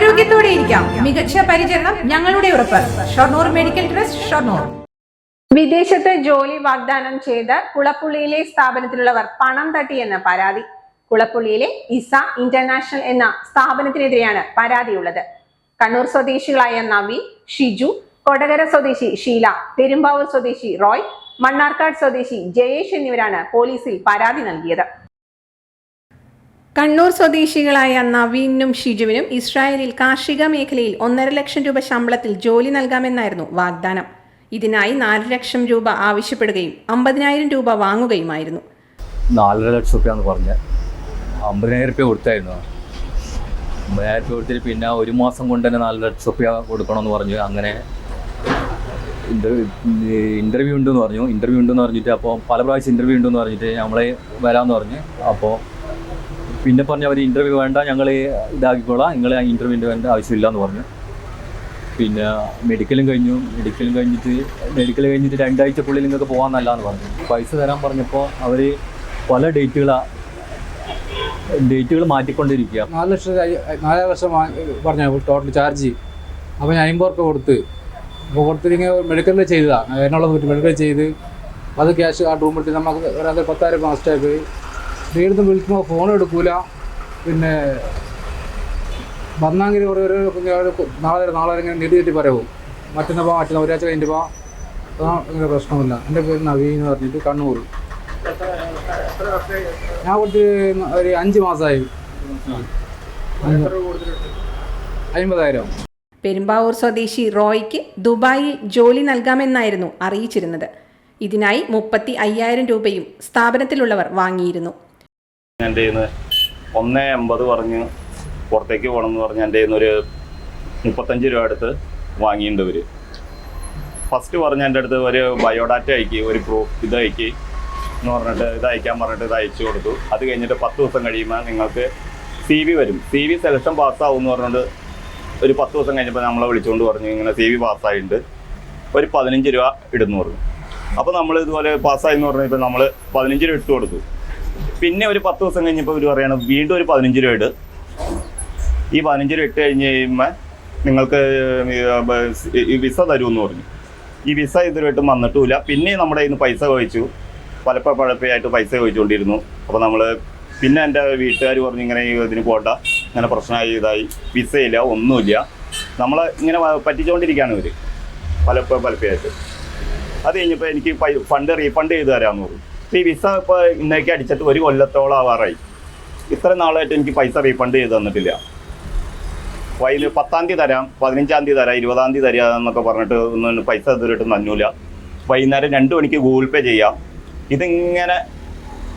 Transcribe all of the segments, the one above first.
ആരോഗ്യത്തോടെ ഇരിക്കാം. മികച്ച പരിചരണം ഞങ്ങളുടെ ഉറപ്പ്. Shoranur medical trust Shoranur. വിദേശത്ത് ജോലി വാഗ്ദാനം ചെയ്ത് കുളപ്പുള്ളിയിലെ സ്ഥാപനത്തിലുള്ളവർ പണം തട്ടിയെന്ന പരാതി. കുളപ്പുള്ളിയിലെ ഇസ ഇന്റർനാഷണൽ എന്ന സ്ഥാപനത്തിനെതിരെയാണ് പരാതിയുള്ളത്. കണ്ണൂർ സ്വദേശികളായ നവി ഷിജു കൊടകര സ്വദേശി ഷീല പെരുമ്പാവൂർ സ്വദേശി റോയ് മണ്ണാർക്കാട് സ്വദേശി ജയേഷ് എന്നിവരാണ് പോലീസിൽ പരാതി നൽകിയത്. കണ്ണൂർ സ്വദേശികളായ നവീനും ഷിജുവിനും ഇസ്രായേലിൽ കാർഷിക മേഖലയിൽ ഒന്നര ലക്ഷം രൂപ ശമ്പളത്തിൽ ജോലി നൽകാമെന്നായിരുന്നു വാഗ്ദാനം. ഇതിനായി നാല് ലക്ഷം രൂപ ആവശ്യപ്പെടുകയും അമ്പതിനായിരം രൂപ വാങ്ങുകയുമായിരുന്നു. നാലര ലക്ഷം രൂപ എന്ന് പറഞ്ഞ് അമ്പതിനായിരം റുപ്യ കൊടുത്തായിരുന്നു. അമ്പതിനായിരം റുപ്യ കൊടുത്തിട്ട് പിന്നെ ഒരു മാസം കൊണ്ട് തന്നെ നാല് ലക്ഷം റുപ്യ കൊടുക്കണമെന്ന് പറഞ്ഞു. അങ്ങനെ ഇന്റർവ്യൂ ഉണ്ടെന്ന് പറഞ്ഞു. ഇന്റർവ്യൂ ഉണ്ടെന്ന് പറഞ്ഞിട്ട് അപ്പോൾ പല പ്രാവശ്യം ഇന്റർവ്യൂ ഉണ്ടെന്ന് പറഞ്ഞിട്ട് നമ്മളെ വരാമെന്ന് പറഞ്ഞു. അപ്പോൾ പിന്നെ പറഞ്ഞു അവർ ഇന്റർവ്യൂ വേണ്ട ഞങ്ങൾ ഇതാക്കിക്കോളാം. നിങ്ങൾ ഇന്റർവ്യൂവിന്റെ വേണ്ട ആവശ്യമില്ല എന്ന് പറഞ്ഞു. പിന്നെ മെഡിക്കലും കഴിഞ്ഞു. മെഡിക്കലും കഴിഞ്ഞിട്ട് മെഡിക്കൽ കഴിഞ്ഞിട്ട് രണ്ടാഴ്ചക്കുള്ളിൽ നിങ്ങൾക്ക് പോകാമെന്നല്ല എന്ന് പറഞ്ഞു. പൈസ തരാൻ പറഞ്ഞപ്പോൾ അവർ പല ഡേറ്റുകളാണ് ഡേറ്റുകൾ മാറ്റിക്കൊണ്ടിരിക്കുക നാല് ലക്ഷം നാലര ലക്ഷം പറഞ്ഞു ടോട്ടൽ ചാർജ് അപ്പോൾ ഞാൻ അമ്പത് റുപ്യ കൊടുത്ത്. അപ്പോൾ കൊടുത്തിരിങ്ങനെ മെഡിക്കലിൽ ചെയ്തതാണ് എന്നുള്ളത് മെഡിക്കൽ ചെയ്ത് അത് ക്യാഷ് ആ റൂമിൽ നമുക്ക് ഒരാൾക്ക് പത്തായിരം മാസ്റ്റായി പോയി വീട്ടിൽ വിളിക്കുമ്പോൾ ഫോൺ എടുക്കൂല. പിന്നെ വന്നാങ്കിൽ കുറേ ഒരു നാളെ തരാം, നാളെ ഇങ്ങനെ നീട്ടി നീട്ടി പറയുമോ മറ്റന്നാ പോവാ മറ്റന്നാ ഒരാഴ്ച കഴിഞ്ഞിട്ട് പോവാം അതാ ഇങ്ങനെ പ്രശ്നമില്ല. എന്റെ പേര് നവീൻ എന്ന് പറഞ്ഞിട്ട് കണ്ണൂർ. ഞാൻ കൊടുത്ത് ഒരു അഞ്ച് മാസമായി അമ്പതായിരം പെരുമ്പാവൂർ സ്വദേശി റോയ്ക്ക് ദുബായിൽ ജോലി നൽകാമെന്നായിരുന്നു അറിയിച്ചിരുന്നത്. ഇതിനായി മുപ്പത്തി അയ്യായിരം രൂപയും സ്ഥാപനത്തിലുള്ളവർ വാങ്ങിയിരുന്നു. എന്റെ കയ്യിൽ നിന്ന് ഒന്ന് പറഞ്ഞ് പുറത്തേക്ക് പോകണം എന്ന് പറഞ്ഞ് എന്റെ കയ്യിൽ ഒരു മുപ്പത്തഞ്ച് രൂപ അടുത്ത് വാങ്ങിയിട്ടുണ്ട് ഇവർ ഫസ്റ്റ് പറഞ്ഞ എന്റെ അടുത്ത് ഒരു ബയോഡാറ്റ അയക്കി ഒരു പ്രൂഫ് ഇത് അയക്കി എന്ന് പറഞ്ഞിട്ട് ഇത് അയക്കാൻ പറഞ്ഞിട്ട് ഇത് അയച്ചു കൊടുത്തു. അത് കഴിഞ്ഞിട്ട് പത്ത് ദിവസം കഴിയുമ്പോൾ നിങ്ങൾക്ക് സി വി വരും. സി വി സെലക്ഷൻ പാസ്സാവും എന്ന് പറഞ്ഞുകൊണ്ട് ഒരു പത്ത് ദിവസം കഴിഞ്ഞപ്പോൾ നമ്മളെ വിളിച്ചുകൊണ്ട് പറഞ്ഞു ഇങ്ങനെ സി വി പാസ്സായിട്ടുണ്ട് ഒരു പതിനഞ്ച് രൂപ ഇടുന്നു പറഞ്ഞു. അപ്പോൾ നമ്മൾ ഇതുപോലെ പാസ്സായി എന്ന് പറഞ്ഞപ്പോൾ നമ്മൾ പതിനഞ്ച് രൂപ ഇട്ട് കൊടുത്തു. പിന്നെ ഒരു പത്ത് ദിവസം കഴിഞ്ഞപ്പോൾ ഇവർ പറയാണ് വീണ്ടും ഒരു പതിനഞ്ച് രൂപ ഇട്. ഈ പതിനഞ്ച് രൂപ ഇട്ട് കഴിഞ്ഞ് കഴിയുമ്പോൾ നിങ്ങൾക്ക് വിസ തരുമെന്ന് പറഞ്ഞു. ഈ വിസ ഇതുവരെയായിട്ടും വന്നിട്ടുമില്ല. പിന്നെ നമ്മുടെ ഇന്ന് പൈസ ചോദിച്ചു. പലപ്പോൾ പഴപ്പയായിട്ട് പൈസ ചോദിച്ചുകൊണ്ടിരുന്നു അപ്പോൾ നമ്മൾ പിന്നെ എന്റെ വീട്ടുകാർ പറഞ്ഞു ഇങ്ങനെ ഇതിന് പോട്ട ഇങ്ങനെ പ്രശ്നമായി ഇതായി. വിസയില്ല ഒന്നുമില്ല. നമ്മളെ ഇങ്ങനെ പറ്റിച്ചുകൊണ്ടിരിക്കുകയാണ് ഇവർ പലപ്പോൾ പലപ്പോഴായിട്ട് അത് കഴിഞ്ഞപ്പോൾ എനിക്ക് ഫണ്ട് റീഫണ്ട് ചെയ്ത് തരാമെന്ന് പറഞ്ഞു. ഈ വിസ ഇപ്പോൾ ഇന്നേക്ക് അടിച്ചിട്ട് ഒരു കൊല്ലത്തോളം ആവാറായി. ഇത്ര നാളായിട്ട് എനിക്ക് പൈസ റീഫണ്ട് ചെയ്ത് തന്നിട്ടില്ല. വൈകിട്ട് പത്താം തീയതി തരാം പതിനഞ്ചാം തീയതി തരാം ഇരുപതാം തീയതി തരാം എന്നൊക്കെ പറഞ്ഞിട്ട് ഒന്നും പൈസ ഇതുവരെയിട്ട് നന്നൂല വൈകുന്നേരം രണ്ട് മണിക്ക് ഗൂഗിൾ പേ ചെയ്യാം. ഇതിങ്ങനെ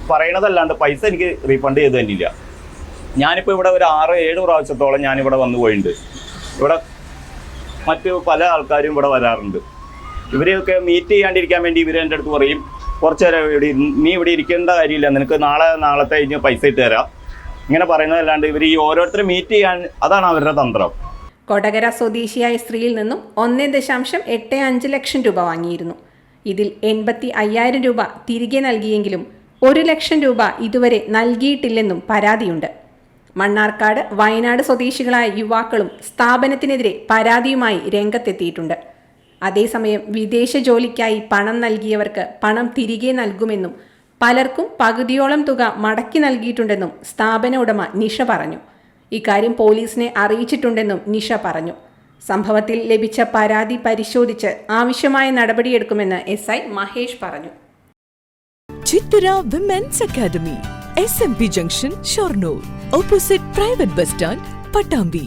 പറയണതല്ലാണ്ട് പൈസ എനിക്ക് റീഫണ്ട് ചെയ്ത് തന്നില്ല. ഞാനിപ്പോൾ ഇവിടെ ഒരു ആറ് ഏഴ് പ്രാവശ്യത്തോളം ഞാനിവിടെ വന്നു പോയിട്ടുണ്ട് ഇവിടെ മറ്റ് പല ആൾക്കാരും ഇവിടെ വരാറുണ്ട്. ഇവരെയൊക്കെ മീറ്റ് ചെയ്യാണ്ടിരിക്കാൻ വേണ്ടി ഇവർ എന്റെ അടുത്ത് പറയും കുറച്ച് നേരം ഇവിടെ നീ ഇവിടെ ഇരിക്കേണ്ട കാര്യമില്ല. നിനക്ക് നാളെ നാളത്തെ കഴിഞ്ഞ് പൈസ ഇട്ട് തരാം. ഇങ്ങനെ പറയുന്നതല്ലാണ്ട് ഇവർ ഈ ഓരോരുത്തരും മീറ്റ് ചെയ്യാൻ അതാണ് അവരുടെ തന്ത്രം. കൊടകര സ്വദേശിയായ സ്ത്രീയിൽ നിന്നും ഒന്നേ ദശാംശം എട്ട് അഞ്ച് ലക്ഷം രൂപ വാങ്ങിയിരുന്നു. ഇതിൽ എൺപത്തി അയ്യായിരം രൂപ തിരികെ നൽകിയെങ്കിലും ഒരു ലക്ഷം രൂപ ഇതുവരെ നൽകിയിട്ടില്ലെന്നും പരാതിയുണ്ട്. മണ്ണാർക്കാട് വയനാട് സ്വദേശികളായ യുവാക്കളും സ്ഥാപനത്തിനെതിരെ പരാതിയുമായി രംഗത്തെത്തിയിട്ടുണ്ട്. അതേസമയം വിദേശ ജോലിക്കായി പണം നൽകിയവർക്ക് പണം തിരികെ നൽകുമെന്നും പലർക്കും പകുതിയോളം തുക മടക്കി നൽകിയിട്ടുണ്ടെന്നും സ്ഥാപന ഉടമ നിഷ പറഞ്ഞു. ഇക്കാര്യം പോലീസിനെ അറിയിച്ചിട്ടുണ്ടെന്നും നിഷ പറഞ്ഞു. സംഭവത്തിൽ ലഭിച്ച പരാതി പരിശോധിച്ച് ആവശ്യമായ നടപടിയെടുക്കുമെന്ന് എസ് ഐ മഹേഷ് പറഞ്ഞു. Chithura women's academy S M P junction Shoranur opposite private bus stand Pattambi